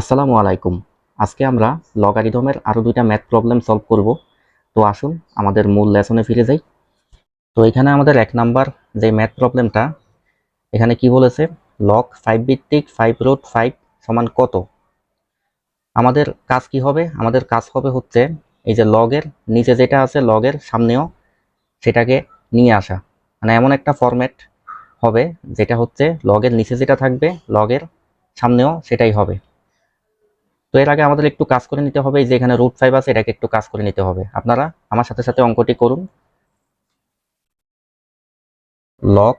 আসসালামু আলাইকুম। আজকে আমরা লগারিদমের আরও দুইটা ম্যাথ প্রবলেম সলভ করব। তো আসুন, আমাদের মূল লেসনে ফিরে যাই। তো এখানে আমাদের এক নাম্বার যে ম্যাথ প্রবলেমটা এখানে কি বলেছে? লগ ফাইভ ভিত্তিক ফাইভ রোড ফাইভ সমান কত? আমাদের কাজ কি হবে? আমাদের কাজ হবে হচ্ছে এই যে লগের নিচে যেটা আছে লগের সামনেও সেটাকে নিয়ে আসা। মানে এমন একটা ফরম্যাট হবে যেটা হচ্ছে লগের নিচে যেটা থাকবে লগের সামনেও সেটাই হবে। তো এর আগে আমাদের একটু কাজ করে নিতে হবে যে এখানে রুট ফাইভ আছে, এটাকে একটু কাজ করে নিতে হবে। আপনারা আমার সাথে সাথে অঙ্কটি করুন। লক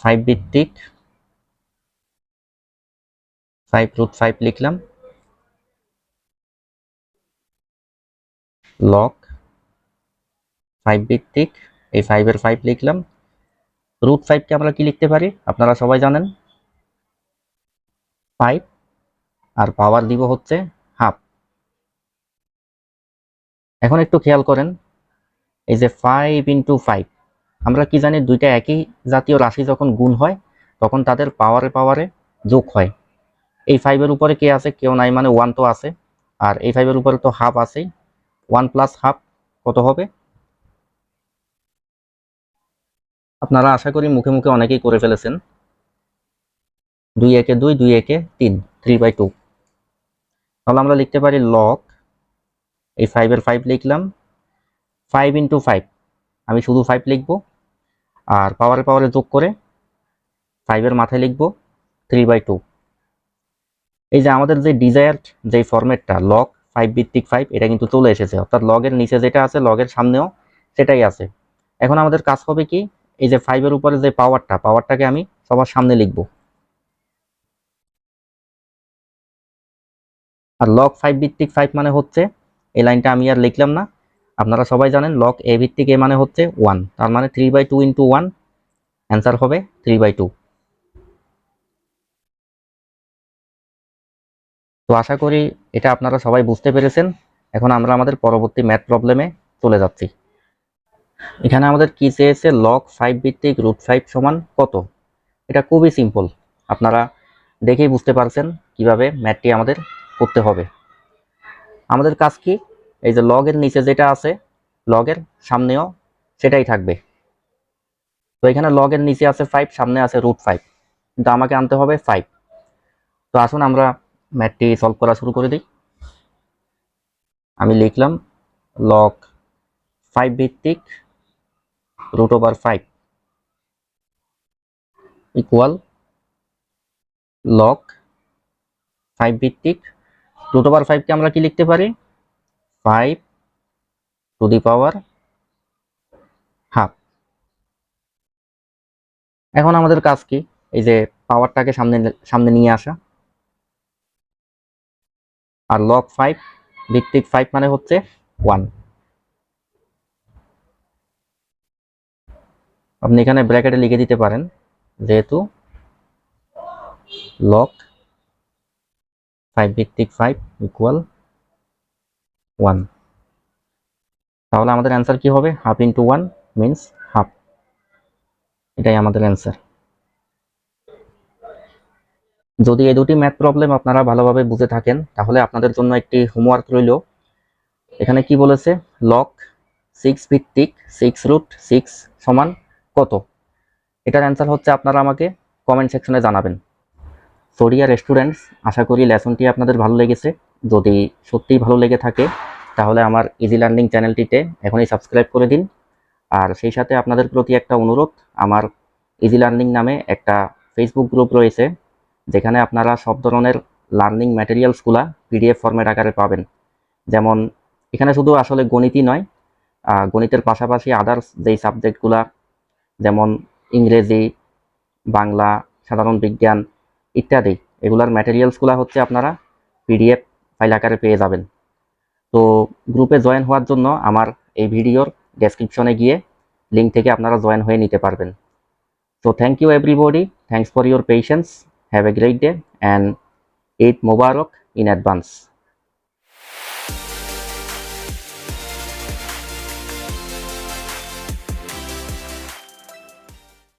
ফাইভ ভিত্তিক ফাইভ রুট ফাইভ লিখলাম। লক ফাইভ ভিত্তিক, এই ফাইভের ফাইভ লিখলাম। রুট ফাইভকে আমরা কি লিখতে পারি? আপনারা সবাই জানেন। ফাইভ আর পাওয়ার দিব হচ্ছে হাফ এখন একটু খেয়াল করেন, এই যে ফাইভ ইন্টু ফাইভ আমরা কি জানি দুইটা একই জাতীয় রাশি যখন গুণ হয়, তখন তাদের পাওয়ারে পাওয়ারে যোগ হয়। এই ফাইভের উপরে কে আছে? কেউ নাই মানে ওয়ান তো আছে। আর এই ফাইভের উপরে তো হাফ আছেই। ওয়ান প্লাস হাফ কত হবে? আপনারা আশা করি মুখে মুখে অনেকেই করে ফেলেছেন। দুই একে দুই দুই একে তিন থ্রি বাই টু তাহলে আমরা লিখতে পারি লক এই ফাইভের ফাইভ লিখলাম ফাইভ ইন্টু ফাইভ আমি শুধু ফাইভ লিখব, আর পাওয়ারে পাওয়ারে যোগ করে ফাইভের মাথায় লিখব থ্রি বাই টু এই যে আমাদের যে ডিজায়ার্ড যে ফরম্যাটটা লক ফাইভ ভিত্তিক ফাইভ এটা কিন্তু চলে এসেছে। অর্থাৎ লগের নিচে যেটা আছে লগের সামনেও সেটাই আছে। এখন আমাদের কাজ হবে কি, এই যে ফাইভের উপরে যে পাওয়ারটা পাওয়ারটাকে আমি সবার সামনে লিখব। আর লক ফাইভ ভিত্তিক ফাইভ মানে হচ্ছে, এই লাইনটা আমি আর লিখলাম না। আপনারা সবাই জানেন লক এ ভিত্তিক এ মানে হচ্ছে ওয়ান তার মানে three by two into one answer হবে থ্রি বাই টু তো আশা করি এটা আপনারা সবাই বুঝতে পেরেছেন। এখন আমরা আমাদের পরবর্তী ম্যাথ প্রবলেমে চলে যাচ্ছি। এখানে আমাদের কি চেয়েছে? লক ফাইভ ভিত্তিক রুট ফাইভ সমান কত? এটা খুবই সিম্পল আপনারা দেখেই বুঝতে পারছেন কীভাবে ম্যাথটি আমাদের করতে হবে। আমাদের কাজ কি? এই যে লগের নিচে যেটা আছে লগের সামনেও সেটাই থাকবে। তো এখানে লগের নিচে আছে ফাইভ সামনে আছে রুট ফাইভ কিন্তু আমাকে আনতে হবে ফাইভ তো আসুন আমরা ম্যাথটি সলভ করা শুরু করে দিই। আমি লিখলাম লগ ফাইভ ভিত্তিক root over five equal log five ভিত্তিক রুট ওভার ফাইভকে আমরা কি লিখতে পারি? Five to the power half এখন আমাদের কাজ কি? এই যে পাওয়ারটাকে সামনে সামনে নিয়ে আসা। আর লগ ফাইভ ভিত্তিক ফাইভ মানে হচ্ছে ওয়ান আপনি এখানে ব্র্যাকেটে লিখে দিতে পারেন, যেহেতু লগ ফাইভ ভিত্তিক ফাইভ ইকুয়াল ওয়ান তাহলে আমাদের অ্যান্সার কি হবে? Half into one means half এটাই আমাদের অ্যান্সার যদি এই দুটি ম্যাথ প্রবলেম আপনারা ভালোভাবে বুঝে থাকেন, তাহলে আপনাদের জন্য একটি হোমওয়ার্ক রইল। এখানে কি বলেছে? লক সিক্স ভিত্তিক সিক্স রুট সিক্স সমান কত? এটার অ্যান্সার হচ্ছে আপনারা আমাকে কমেন্ট সেকশনে জানাবেন। সরিয়া রেস্টুরেন্টস আশা করি লেসনটি আপনাদের ভালো লেগেছে। যদি সত্যিই ভালো লেগে থাকে, তাহলে আমার ইজি লার্নিং চ্যানেলটিতে এখনই সাবস্ক্রাইব করে দিন। আর সেই সাথে আপনাদের প্রতি একটা অনুরোধ, আমার ইজি লার্নিং নামে একটা ফেসবুক গ্রুপ রয়েছে, যেখানে আপনারা সব ধরনের লার্নিং ম্যাটেরিয়ালসগুলা পিডিএফ ফরম্যাট আকারে পাবেন। যেমন, এখানে শুধু আসলে গণিতই নয় গণিতের পাশাপাশি আদার্স যেই সাবজেক্টগুলা যেমন ইংরেজি, বাংলা, সাধারণ বিজ্ঞান ইত্যাদি এগুলার ম্যাটেরিয়ালসগুলো হচ্ছে আপনারা পিডিএফ ফাইল আকারে পেয়ে যাবেন তো গ্রুপে জয়েন হওয়ার জন্য আমার এই ভিডিওর ডেসক্রিপশনে গিয়ে লিঙ্ক থেকে আপনারা জয়েন হয়ে নিতে পারবেন So, thank you everybody. Thanks for your patience have a great day and Eid Mubarak in advance.